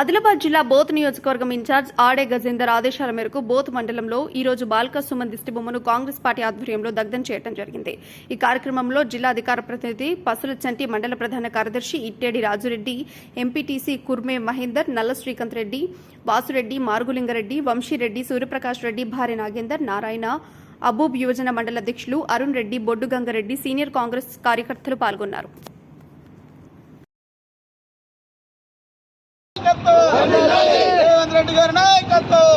ఆదిలాబాద్ జిల్లా బోత్ నియోజకవర్గం ఇన్ఛార్జ్ ఆడే గజేందర్ ఆదేశాల మేరకు బోత్ మండలంలో ఈ రోజు బాల్క సుమన్ దిష్టిబొమ్మను కాంగ్రెస్ పార్టీ ఆధ్వర్యంలో దగ్ధం చేయడం జరిగింది. ఈ కార్యక్రమంలో జిల్లా అధికార ప్రతినిధి పసుల చంటి మండల ప్రధాన కార్యదర్శి ఇట్టేడి రాజురెడ్డి ఎంపీటీసీ కుర్మే మహేందర్ నల్ల శ్రీకాంత్ రెడ్డి వాసురెడ్డి మార్గులింగరెడ్డి వంశీరెడ్డి సూర్యప్రకాష్ రెడ్డి భార్య నాగేందర్ నారాయణ అబూబ్ యువజన మండల అధ్యక్షులు అరుణ్ రెడ్డి బొడ్డు గంగారెడ్డి సీనియర్ కాంగ్రెస్ కార్యకర్తలు పాల్గొన్నారు. రేవంత్ రెడ్డి గారి నాయకత్వం.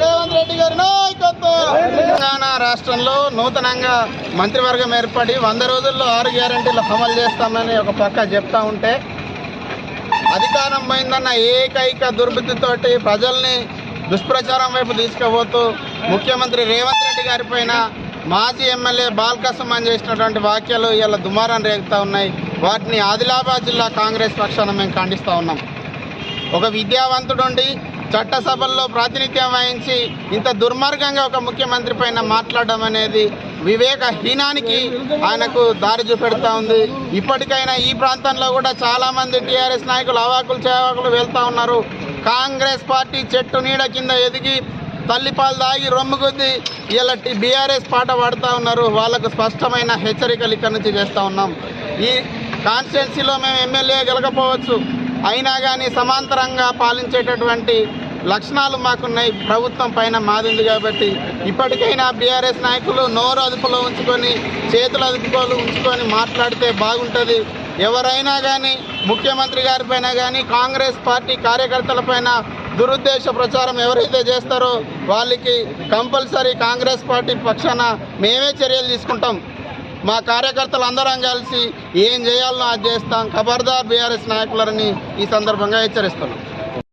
రేవంత్ రెడ్డి గారి నాయకత్వం. తెలంగాణ రాష్ట్రంలో నూతనంగా మంత్రివర్గం ఏర్పడి వంద రోజుల్లో ఆరు గ్యారంటీలు అమలు చేస్తామని ఒక పక్క చెప్తా ఉంటే అధికారం పోయిందన్న ఏకైక దుర్బుద్ధితోటి ప్రజల్ని దుష్ప్రచారం వైపు తీసుకుపోతూ ముఖ్యమంత్రి రేవంత్ రెడ్డి గారి పైన మాజీ ఎమ్మెల్యే బాల్కసుమన్ చేసినటువంటి వ్యాఖ్యలు ఇలా దుమారం రేగుతూ ఉన్నాయి. వాటిని ఆదిలాబాద్ జిల్లా కాంగ్రెస్ పక్షాన మేము ఖండిస్తూ ఉన్నాం. ఒక విద్యావంతుడుండి చట్టసభల్లో ప్రాతినిధ్యం వహించి ఇంత దుర్మార్గంగా ఒక ముఖ్యమంత్రి పైన మాట్లాడడం అనేది వివేకహీనానికి ఆయనకు దారి చూపెడతా ఉంది. ఇప్పటికైనా ఈ ప్రాంతంలో కూడా చాలామంది టీఆర్ఎస్ నాయకులు అవాకులు చేవాకులు వెళ్తా ఉన్నారు. కాంగ్రెస్ పార్టీ చెట్టు నీడ కింద ఎదిగి తల్లిపాలు దాగి రొమ్ముగుద్ది ఇలాంటి ఇలా బీఆర్ఎస్ పాట పాడుతూ ఉన్నారు. వాళ్ళకు స్పష్టమైన హెచ్చరికలు ఇక్కడ నుంచి చేస్తూ ఉన్నాం. ఈ కాన్స్టిట్యున్సీలో మేము ఎమ్మెల్యే గెలకపోవచ్చు. అయినా కానీ సమాంతరంగా పాలించేటటువంటి లక్షణాలు మాకున్నాయి. ప్రభుత్వం పైన మాదింది కాబట్టి ఇప్పటికైనా బీఆర్ఎస్ నాయకులు నోరు అదుపులో ఉంచుకొని చేతులు అదుపులో ఉంచుకొని మాట్లాడితే బాగుంటుంది. ఎవరైనా కానీ ముఖ్యమంత్రి గారిపైన కానీ కాంగ్రెస్ పార్టీ కార్యకర్తలపైన దురుద్దేశ ప్రచారం ఎవరైతే చేస్తారో వాళ్ళకి కంపల్సరీ కాంగ్రెస్ పార్టీ పక్షాన మేమే చర్యలు తీసుకుంటాం. మా కార్యకర్తలు అందరం కలిసి ఏం చేయాలనో అది చేస్తాం. ఖబర్దార్ బీఆర్ఎస్ నాయకులని ఈ సందర్భంగా హెచ్చరిస్తున్నాం.